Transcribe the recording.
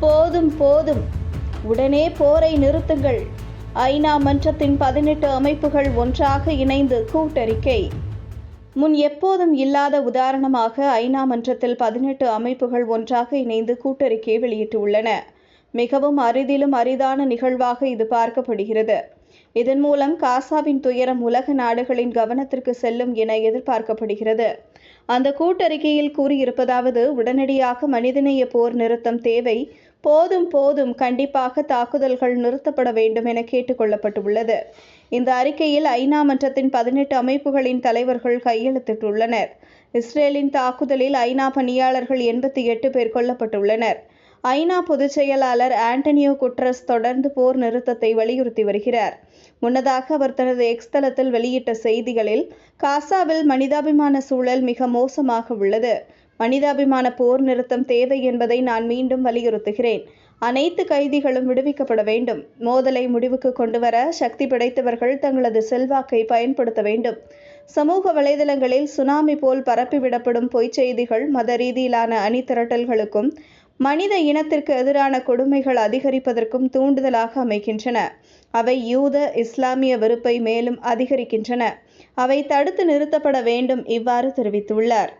போதும் போதும். உடனே போரை நிறுத்துங்கள். ஐநா மன்றத்தின் பதினெட்டு அமைப்புகள் ஒன்றாக இணைந்து கூட்டறிக்கை. முன் எப்போதும் இல்லாத உதாரணமாக ஐநா மன்றத்தில் பதினெட்டு அமைப்புகள் ஒன்றாக இணைந்து கூட்டறிக்கை வெளியிட்டுள்ளன. மிகவும் அரிதிலும் அரிதான நிகழ்வாக இது பார்க்கப்படுகிறது. இதன் மூலம் காசாவின் துயரம் உலக நாடுகளின் கவனத்திற்கு செல்லும் என எதிர்பார்க்கப்படுகிறது. அந்த கூட்டறிக்கையில் கூறியிருப்பதாவது உடனடியாக மனிதநேய போர் நிறுத்தம் தேவை. போதும் போதும் கண்டிப்பாக தாக்குதல்கள் நிறுத்தப்பட வேண்டும் என கேட்டுக்கொள்ளப்பட்டுள்ளது இந்த அறிக்கையில் ஐநா மன்றத்தின் பதினெட்டு அமைப்புகளின் தலைவர்கள் கையெழுத்திட்டுள்ளனர். இஸ்ரேலின் தாக்குதலில் ஐநா பணியாளர்கள் எண்பத்தி எட்டு பேர் கொல்லப்பட்டுள்ளனர். ஐநா பொதுச் செயலாளர் ஆண்டனியோ குட்ரஸ் தொடர்ந்து போர் நிறுத்தத்தை வலியுறுத்தி வருகிறார். முன்னதாக அவர் தனது எக்ஸ் தளத்தில் வெளியிட்ட செய்திகளில் காசாவில் மனிதாபிமான சூழல் மிக மோசமாக உள்ளது. மனிதாபிமான போர் நிறுத்தம் தேவை என்பதை நான் மீண்டும் வலியுறுத்துகிறேன். அனைத்து கைதிகளும் விடுவிக்கப்பட வேண்டும். மோதலை முடிவுக்கு கொண்டுவர சக்தி படைத்தவர்கள் தங்களது செல்வாக்கை பயன்படுத்த வேண்டும். சமூக வலைதளங்களில் சுனாமி போல் பரப்பிவிடப்படும் பொய்ச் செய்திகள் மத ரீதியிலான அணிதிரட்டல்களுக்கும் மனித இனத்திற்கு எதிரான கொடுமைகள் அதிகரிப்பதற்கும் தூண்டுதலாக அமைகின்றன. அவை யூத இஸ்லாமிய வெறுப்பை மேலும் அதிகரிக்கின்றன. அவை தடுத்து நிறுத்தப்பட வேண்டும் இவ்வாறு தெரிவித்துள்ளார்.